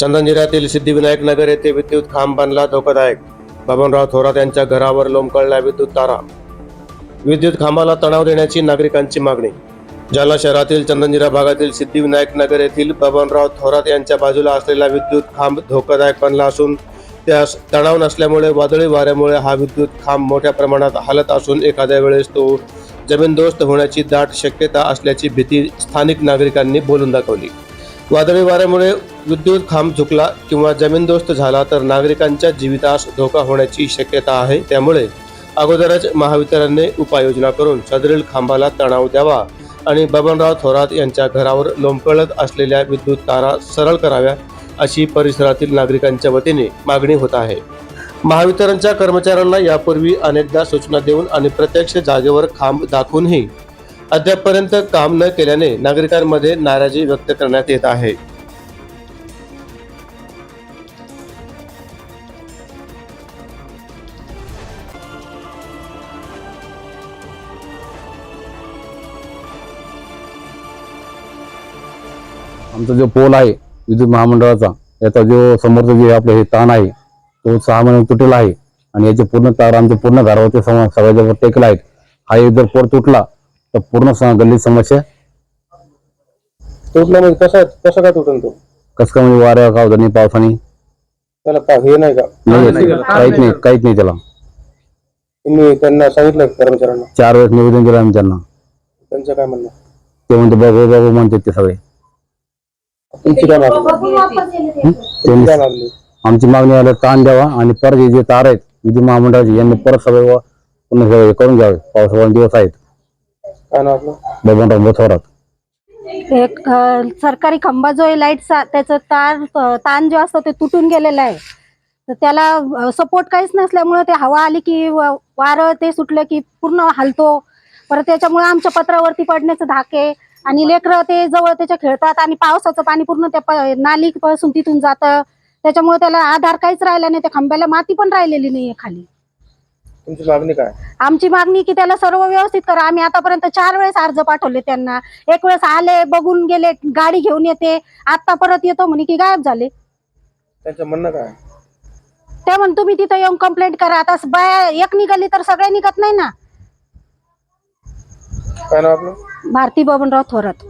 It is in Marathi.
चंदनजिऱ्यातील सिद्धिविनायक नगर येथे विद्युत खांब बांधला धोकादायक. बबनराव थोरात यांच्या घरावर लोंबकळला विद्युत तारा. विद्युत खांबाला तणाव देण्याची नागरिकांची मागणी. जालना शहरातील चंदनजिरा भागातील सिद्धिविनायक नगर येथील बबनराव थोरात यांच्या बाजूला असलेला विद्युत खांब धोकादायक बनला असून त्यास तणाव नसल्यामुळे वादळी वाऱ्यामुळे हा विद्युत खांब मोठ्या प्रमाणात हालत असून एखाद्या वेळेस तो जमीनदोस्त होण्याची दाट शक्यता असल्याची भीती स्थानिक नागरिकांनी बोलून दाखवली. वादळी वाऱ्यामुळे विद्युत खांब झुकला किंवा जमीनदोस्त झाला तर नागरिकांच्या जीवितास धोका होण्याची शक्यता आहे. त्यामुळे अगोदरच महावितरणने उपाययोजना करून सदरील खांबाला तणाव द्यावा आणि बबनराव थोरात यांच्या घरावर लोंबकळत असलेल्या विद्युत तारा सरळ कराव्या अशी परिसरातील नागरिकांच्या वतीने मागणी होत आहे. महावितरणच्या कर्मचाऱ्यांना यापूर्वी अनेकदा सूचना देऊन आणि प्रत्यक्ष जागेवर खांब दाखवूनही अद्यापपर्यंत काम न केल्याने नागरिकांमध्ये नाराजी व्यक्त करण्यात येत आहे. आमचा जो पोल आहे विद्युत महामंडळाचा याचा जो समोरचा जे आपलं हे ताण आहे तो सहा महिने तुटेला आहे. आणि याचे पूर्ण तार आमचे पूर्ण घरावरचे सम- सगळ्याच्या टेकला आहेत. हा एक जर पोल तुटला तर पूर्ण स- गल्लीत समस्या? तुटला म्हणजे कसा कसा काय तुटून तो? कसं काय म्हणजे वाऱ्या कावदानी पावसाने? त्याला पा- हे नाही का? नाही काहीच नाही काहीच नाही त्याला. तुम्ही त्यांना सांगितलं कर्मचाऱ्यांना? चार वेळेस निवेदन दिलं आम्ही त्यांना. त्यांचं काय म्हणणं? ते म्हणते बघू बघू म्हणते ते सगळे. तुमची काय मागणी? त्यांनी काय मागणी? आमची मागणी आल्या ताण द्यावा आणि परत हे जे तार आहेत विद्युत महामंडळाचे यांनी परत सगळे व- पुन्हा हे करून घ्यावे. पावसाळा दिवस आहेत. काय नाव आपलं बबनराव थोरात एक अ, सरकारी खंबा जो आहे लाईटचा त्याचा तार ताण जो असतो ते तुटून गेलेलं आहे. तर त्याला सपोर्ट काहीच नसल्यामुळे ते हवा आली की व- वारं ते सुटलं की पूर्ण हलतो. परत त्याच्यामुळे आमच्या पत्रावरती पडण्याचं धाके आणि लेकरं ते जवळ त्याच्या खेळतात आणि पावसाचं पाणी पूर्ण त्या प- नाली पासून तिथून जातं. त्याच्यामुळे त्याला आधार काहीच राहिला नाही त्या खांब्याला माती पण राहिलेली नाहीये खाली. तुमची मागणी काय? आमची मागणी की त्याला सर्व व्यवस्थित करा. आम्ही आतापर्यंत चार वेळेस अर्ज पाठवले त्यांना. एक वेळेस आले बघून गेले गाडी घेऊन येते. आता परत येतो म्हणे की गायब झाले. त्यांचं म्हणणं काय? ते म्हण तुम्ही तिथं येऊन कंप्लेंट करा. आता बाया एक निघाली तर सगळे निघत नाही ना. काय नाव आपलं? भारती बबनराव थोरात.